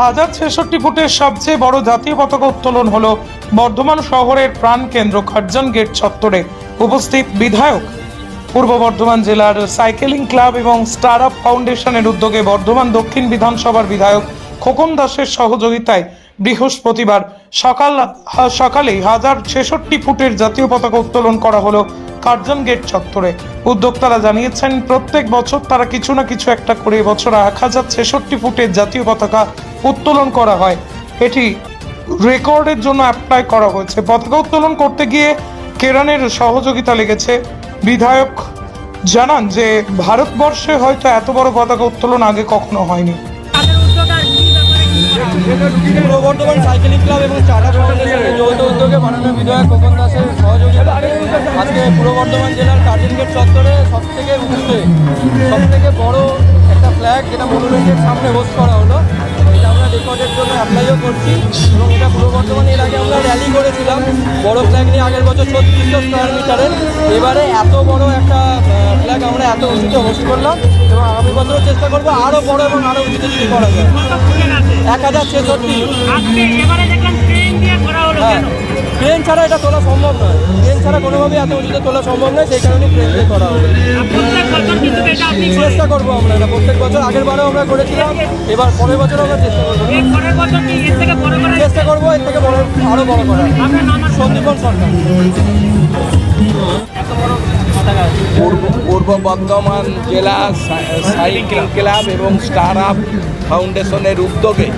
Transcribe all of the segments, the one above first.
হাজার ছেষট্টি ফুটের সবচেয়ে বড় জাতীয় পতাকা উত্তোলন হলো বর্ধমান শহরের প্রাণকেন্দ্র কার্জন গেট চত্বরে উপস্থিত বিধায়ক। পূর্ব বর্ধমান জেলার সাইকেলিং ক্লাব এবং স্টার আপ ফাউন্ডেশনের উদ্যোগে বর্ধমান দক্ষিণ বিধানসভার বিধায়ক খোকন দাসের সহযোগিতায় বৃহস্পতিবার সকাল, সকালেই হাজার ছেষট্টি ফুটের জাতীয় পতাকা উত্তোলন করা হলো কার্জন গেট চত্বরে। উদ্যোক্তারা জানিয়েছেন, প্রত্যেক বছর তারা কিছু না কিছু একটা করে বছর এক হাজার ছেষট্টি ফুটের জাতীয় পতাকা উত্তোলন করা হয়। এটি রেকর্ডের জন্য অ্যাপ্লাই করা হয়েছে। পতাকা উত্তোলন করতে গিয়ে কেরানের সহযোগিতা লেগেছে। বিধায়ক জানান যে ভারতবর্ষে হয়তো এত বড় পতাকা উত্তোলন আগে কখনো হয়নি? পূর্ব বর্ধমান সাইকেলিং ক্লাব এবং চার্টা ফাউন্ডেশনের যৌথ উদ্যোগে মাননীয় বিধায়ক খোকন দাসের সহযোগিতাতে আজকে পূর্ব বর্ধমান জেলার কার্জন গেট চত্বরে সব থেকে উঁচুতে সব বড় একটা ফ্ল্যাগ যেটা মনুমেন্টের সামনে হোস্ট করা অ্যাপ্লাইও করছি এবং এটা পূর্ব বর্ধমান এর আগে আমরা র্যালি করেছিলাম বড় ফ্ল্যাগ নিয়ে আগের বছর ছত্রিশশো স্কোয়ার মিটারের এবারে এত বড় একটা ফ্ল্যাগ আমরা এত উঁচুতে হোস্ট করলাম এবং আগামী বছরও চেষ্টা করব আরও বড় এবং আরও উঁচুতে যদি করা যায়? এক হাজার ছেষট্টি হ্যাঁ? ট্রেন ছাড়া এটা তোলা সম্ভব নয় ট্রেন ছাড়া কোনোভাবেই এত উঁচুতে তোলা সম্ভব নয়, সেই কারণে ট্রেন দিয়ে করা হবে। চেষ্টা করব আমরা এটা প্রত্যেক বছর আগের বারেও আমরা করেছিলাম, এবার পরের বছর আমরা চেষ্টা করব বড় আর সন্দীপন সরকার। পূর্ব বর্ধমান জেলা সাই- সাইকেল ক্লাব এবং স্টার আপ ফাউন্ডেশনের উদ্যোগে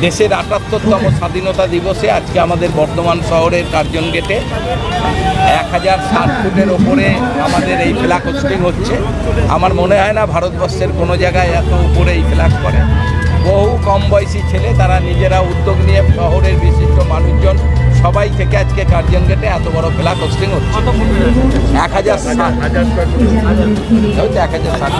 দেশের আটাত্তরতম স্বাধীনতা দিবসে আজকে আমাদের বর্ধমান শহরের কার্জন গেটে এক হাজার ষাট ফুটের ওপরে আমাদের এই ফ্ল্যাগ হচ্ছে। আমার মনে হয় না ভারতবর্ষের কোনো জায়গায় এত উপরে এই ফ্ল্যাগ করে কম বয়সী ছেলে তারা নিজেরা উদ্যোগ নিয়ে শহরের বিশিষ্ট মানুষজন সবাই থেকে আজকে গার্জিয়ান গেটে এত বড় ফ্ল্যাগ হোস্টিং হচ্ছে? এক হাজার ষাট এক হাজার ষাট